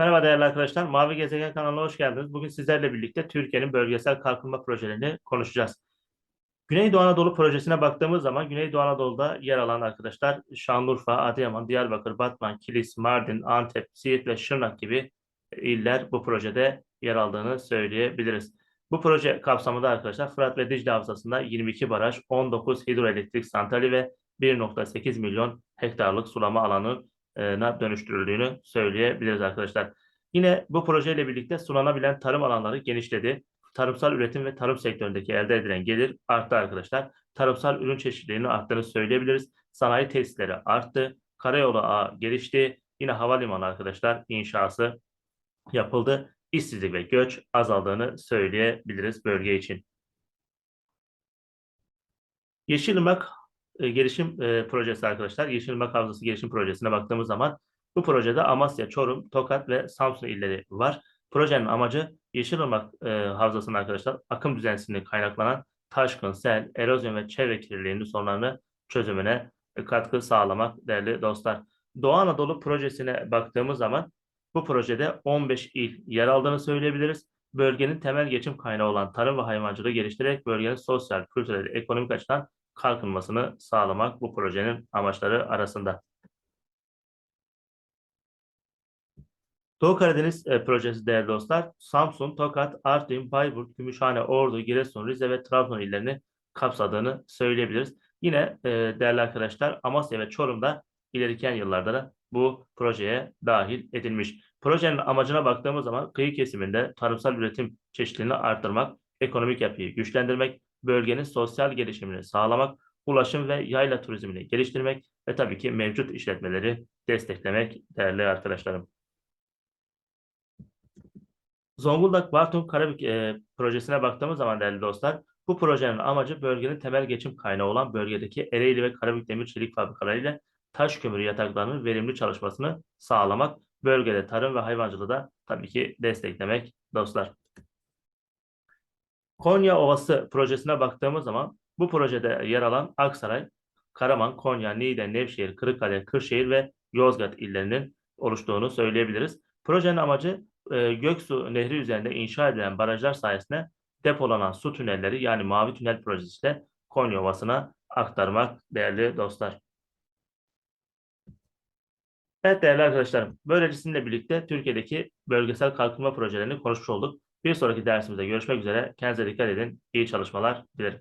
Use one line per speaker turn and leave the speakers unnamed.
Merhaba değerli arkadaşlar. Mavi Gezegen kanalına hoş geldiniz. Bugün sizlerle birlikte Türkiye'nin bölgesel kalkınma projelerini konuşacağız. Güneydoğu Anadolu projesine baktığımız zaman Güneydoğu Anadolu'da yer alan arkadaşlar Şanlıurfa, Adıyaman, Diyarbakır, Batman, Kilis, Mardin, Antep, Siirt ve Şırnak gibi iller bu projede yer aldığını söyleyebiliriz. Bu proje kapsamında arkadaşlar Fırat ve Dicle Havzası'nda 22 baraj, 19 hidroelektrik santrali ve 1.8 milyon hektarlık sulama alanına dönüştürüldüğünü söyleyebiliriz arkadaşlar. Yine bu projeyle birlikte sulanabilen tarım alanları genişledi. Tarımsal üretim ve tarım sektöründeki elde edilen gelir arttı arkadaşlar. Tarımsal ürün çeşitliliğinin arttığını söyleyebiliriz. Sanayi tesisleri arttı. Karayolu ağı gelişti. Yine havalimanı arkadaşlar inşası yapıldı. İşsizlik ve göç azaldığını söyleyebiliriz bölge için. Yeşilırmak e, gelişim e, projesi arkadaşlar. Yeşilırmak Havzası gelişim projesine baktığımız zaman bu projede Amasya, Çorum, Tokat ve Samsun illeri var. Projenin amacı Yeşilırmak e, Havzası'nın arkadaşlar akım düzensizliği kaynaklanan taşkın, sel, erozyon ve çevre kirliliğinin sorunlarını çözümüne e, katkı sağlamak değerli dostlar. Doğu Anadolu projesine baktığımız zaman bu projede 15 il yer aldığını söyleyebiliriz. Bölgenin temel geçim kaynağı olan tarım ve hayvancılığı geliştirerek bölgenin sosyal, kültürel, ekonomik açıdan kalkınmasını sağlamak bu projenin amaçları arasında. Doğu Karadeniz e, projesi değerli dostlar, Samsun, Tokat, Artvin, Bayburt, Gümüşhane, Ordu, Giresun, Rize ve Trabzon illerini kapsadığını söyleyebiliriz. Yine e, değerli arkadaşlar Amasya ve Çorum'da ileriki yıllarda da bu projeye dahil edilmiş. Projenin amacına baktığımız zaman kıyı kesiminde tarımsal üretim çeşitliliğini arttırmak, ekonomik yapıyı güçlendirmek, bölgenin sosyal gelişimini sağlamak, ulaşım ve yayla turizmini geliştirmek ve tabii ki mevcut işletmeleri desteklemek değerli arkadaşlarım. Zonguldak Bartın Karabük e, projesine baktığımız zaman değerli dostlar, bu projenin amacı bölgenin temel geçim kaynağı olan bölgedeki Ereğli ve Karabük Demir Çelik fabrikaları ile taş kömürü yataklarının verimli çalışmasını sağlamak, bölgede tarım ve hayvancılığı da tabii ki desteklemek dostlar. Konya Ovası projesine baktığımız zaman bu projede yer alan Aksaray, Karaman, Konya, Niğde, Nevşehir, Kırıkkale, Kırşehir ve Yozgat illerinin oluştuğunu söyleyebiliriz. Projenin amacı e, Göksu Nehri üzerinde inşa edilen barajlar sayesinde depolanan su tünelleri yani Mavi Tünel projesiyle Konya Ovası'na aktarmak değerli dostlar. Evet değerli arkadaşlarım, böylece sizinle birlikte Türkiye'deki bölgesel kalkınma projelerini konuşmuş olduk. Bir sonraki dersimizde görüşmek üzere. Kendinize dikkat edin. İyi çalışmalar dilerim.